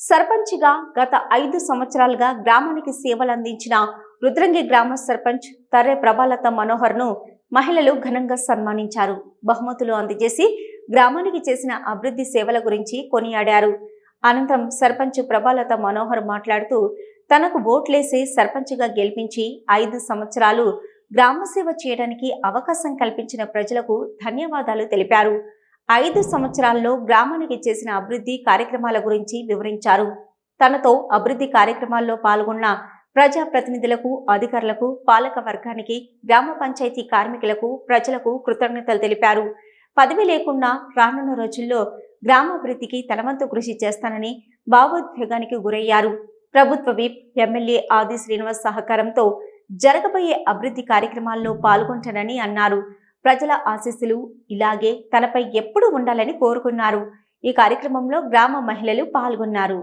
సర్పంచ్గా గత ఐదు సంవత్సరాలుగా గ్రామానికి సేవలు అందించిన రుద్రంగి గ్రామ సర్పంచ్ తర్రె ప్రభాలత మనోహర్ను మహిళలు ఘనంగా సన్మానించారు. బహుమతులు అందజేసి గ్రామానికి చేసిన అభివృద్ధి సేవల గురించి కొనియాడారు. అనంతరం సర్పంచ్ ప్రభాలత మనోహర్ మాట్లాడుతూ తనకు ఓట్లేసి సర్పంచ్గా గెలిపించి ఐదు సంవత్సరాలు గ్రామ సేవ చేయడానికి అవకాశం కల్పించిన ప్రజలకు ధన్యవాదాలు తెలిపారు. ఐదు సంవత్సరాల్లో గ్రామానికి చేసిన అభివృద్ధి కార్యక్రమాల గురించి వివరించారు. తనతో అభివృద్ధి కార్యక్రమాల్లో పాల్గొన్న ప్రజా ప్రతినిధులకు అధికారులకు పాలక వర్గానికి గ్రామ పంచాయతీ కార్మికులకు ప్రజలకు కృతజ్ఞతలు తెలిపారు. పదవి లేకుండా రానున్న రోజుల్లో గ్రామాభివృద్ధికి తనవంతు కృషి చేస్తానని భావోద్వేగానికి గురయ్యారు. ప్రభుత్వ విప్ ఎమ్మెల్యే ఆది శ్రీనివాస్ సహకారంతో జరగబోయే అభివృద్ధి కార్యక్రమాల్లో పాల్గొంటానని అన్నారు. ప్రజల ఆశీస్సులు ఇలాగే తనపై ఎప్పుడూ ఉండాలని కోరుకున్నారు. ఈ కార్యక్రమంలో గ్రామ మహిళలు పాల్గొన్నారు.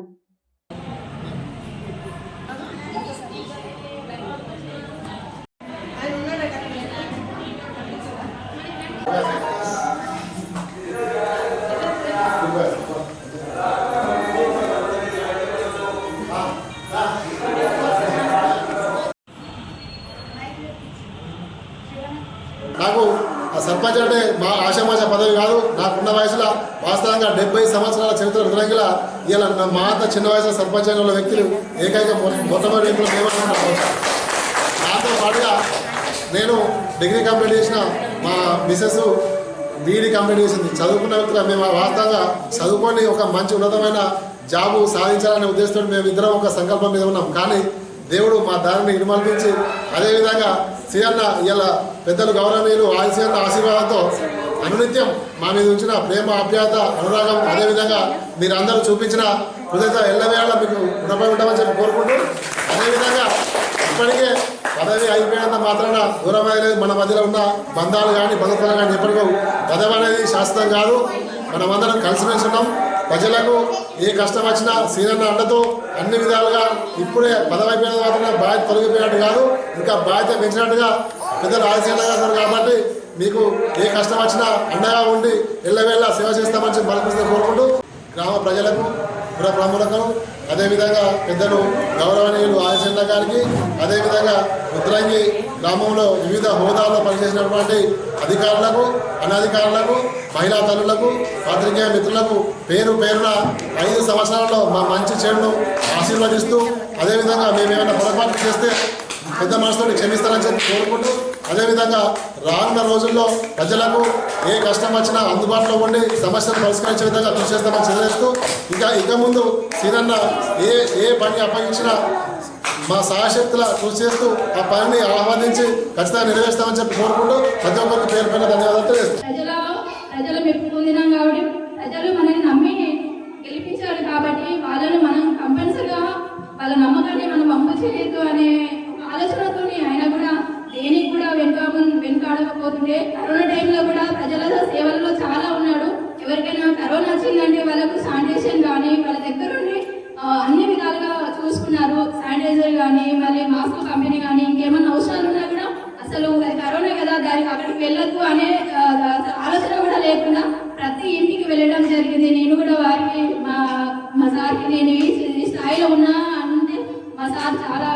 సర్పంచ్ అంటే మా ఆశామాష పదవి కాదు. నాకున్న వయసులో వాస్తవంగా డెబ్బై సంవత్సరాల చరిత్ర విధంగా ఇలా నా మా అంత చిన్న వయసులో సర్పంచ్ వ్యక్తులు ఏకైక మొట్టమొదటి వ్యక్తులు మేమనుకుంటున్నాం దాంతో పాటుగా నేను డిగ్రీ కంప్లీట్ చేసిన మా మిసెస్ బీఈడి కంప్లీట్ చేసింది. చదువుకున్న వ్యక్తులు. మేము వాస్తవంగా చదువుకొని ఒక మంచి ఉన్నతమైన జాబు సాధించాలనే ఉద్దేశంతో మేము ఇద్దరం ఒక సంకల్పం మీద ఉన్నాం. కానీ దేవుడు మా దారిని ఇనుమల్పించి అదేవిధంగా సీఎన్న ఇలా పెద్దలు గౌరవనీయులు ఆ సీఎన్న ఆశీర్వాదంతో అనునిత్యం మా మీద ఉంచిన ప్రేమ ఆప్యాయత అనురాగం అదేవిధంగా మీరందరూ చూపించిన కృతజ్ఞత ఎల్లవేళ మీకు రుణపడి ఉంటామని చెప్పి కోరుకుంటూ అదేవిధంగా ఇప్పటికే పదవి అయిపోయినంత మాత్రాన దూరం మన మధ్యలో ఉన్న బంధాలు కానీ బంధుత్వాలు కానీ ఎప్పటికో పదవి అనేది శాశ్వతం కాదు. మనమందరం కలిసిమెలిసి ఉన్నాం. ప్రజలకు ఏ కష్టం వచ్చినా సీనన్న అండతో అన్ని విధాలుగా ఇప్పుడే పదవైపోయిన అయిపోయిన మాత్రమే బాధ్యత తొలగిపోయినట్టు కాదు ఇంకా బాధ్యత పెంచినట్టుగా పెద్దలు ఆలస్యంగా ఉన్నారు కాబట్టి మీకు ఏ కష్టం వచ్చినా అండగా ఉండి ఎల్లవేళ సేవ చేస్తామని బలపరిస్తే కోరుకుంటూ గ్రామ ప్రజలకు గృహ ప్రముఖులకు అదేవిధంగా పెద్దలు గౌరవనీయులు ఆలస్యంగా గారికి అదేవిధంగా ఉద్రంగి గ్రామంలో వివిధ హోదాల్లో పనిచేసినటువంటి అధికారులకు అనధికారులకు మహిళా తల్లులకు పాత్రికేయ మిత్రులకు పేరు పేరున ఐదు సంవత్సరాల్లో మా మంచి చెడును ఆశీర్వదిస్తూ అదేవిధంగా మేము ఏమైనా పొరపాటు చేస్తే పెద్ద మనసుతో క్షమిస్తారని చెప్పి కోరుకుంటూ అదేవిధంగా రానున్న రోజుల్లో ప్రజలకు ఏ కష్టం వచ్చినా అందుబాటులో ఉండి సమస్యలు పరిష్కరించే విధంగా కృషి చేస్తామని తెలియజేస్తూ ఇంకా ఇక ముందు సీనన్న ఏ ఏ పని అప్పగించినా మా సహాశక్తుల కృషి చేస్తూ ఆ పనిని ఆహ్వానించి ఖచ్చితంగా నెరవేరుస్తామని చెప్పి కోరుకుంటూ ప్రతి ఒక్కరికి పేరు పైన ధన్యవాదాలు తెలియజేస్తాను ప్రజలు మెప్పు పొందినాం కాబట్టి ప్రజలు మనల్ని నమ్మి గెలిపించారు కాబట్టి వాళ్ళని మనం కంపల్సరిగా వాళ్ళ నమ్మకాన్ని మనం పంపు చేయొద్దు అనే ఒక ఆలోచనతో ఆయన కూడా దేనికి కూడా వెనుక వెనుకాడకపోతుండే కరోనా టైంలో కూడా ప్రజల సేవల్లో చాలా ఉన్నాడు. ఎవరికైనా కరోనా వచ్చిందంటే వాళ్ళకు శానిటేషన్ కానీ వాళ్ళ దగ్గర కానీ మళ్ళీ మాస్క్ కంపెనీ కానీ ఇంకేమన్నా అవసరాలు ఉన్నా కూడా అసలు అది కరోనా కదా దానికి అక్కడికి వెళ్ళొద్దు అనే ఆలోచన కూడా లేకుండా ప్రతి ఇంటికి వెళ్ళడం జరిగింది. నేను కూడా వారికి మా మా సార్కి నేను ఈ స్థాయిలో ఉన్నా అంటే మా సార్ చాలా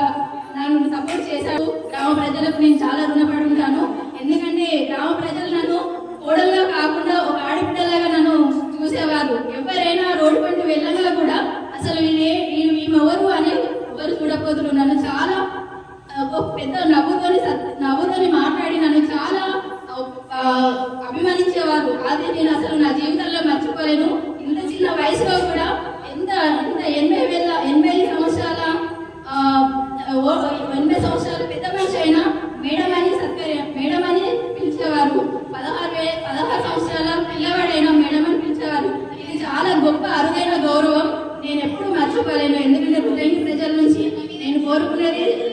నన్ను సపోర్ట్ చేశాడు. గ్రామ ప్రజలకు నేను చాలా రుణపడి ఉంటాను ఎందుకంటే గ్రామ ప్రజలు నన్ను కోడలుగా కాకుండా ఒక ఆడబిడ్డలాగా నన్ను చూసేవారు ఎవరైనా రోడ్డు పంటి వెళ్ళగా కూడా అసలు ఈమె ఈమె ఎవరు అని ఎవరు చూడకపోతున్నారు నన్ను చాలా ఒక పెద్ద నవ్వుతోని సత్- నవ్వుతోని మాట్లాడి నన్ను చాలా అభిమానించేవారు. అది నేను అసలు నా జీవితంలో మర్చిపోలేను. ఇంత చిన్న వయసులో కూడా ఎంత ఎంత ఎనభై వేల ఎనభై సంవత్సరాల ఓ- ఎనభై సంవత్సరాల పెద్ద మనిషి అయినా మేడం అని సత్కరి మేడం అని పిలిచేవారు. పదహారు వే పదహారు సంవత్సరాల పిల్లవాడైనా మేడం అని పిలిచేవారు. ఇది చాలా గొప్ప అరుదైన గౌరవం. నేను ఎప్పుడు మర్చిపోలేను. ఎందుకంటే హృదయం ప్రజల నుంచి నేను కోరుకునేది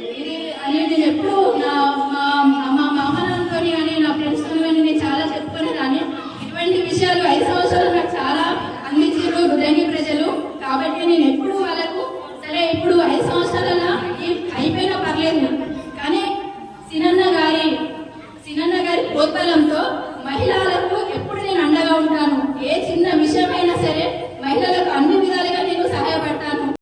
Ponte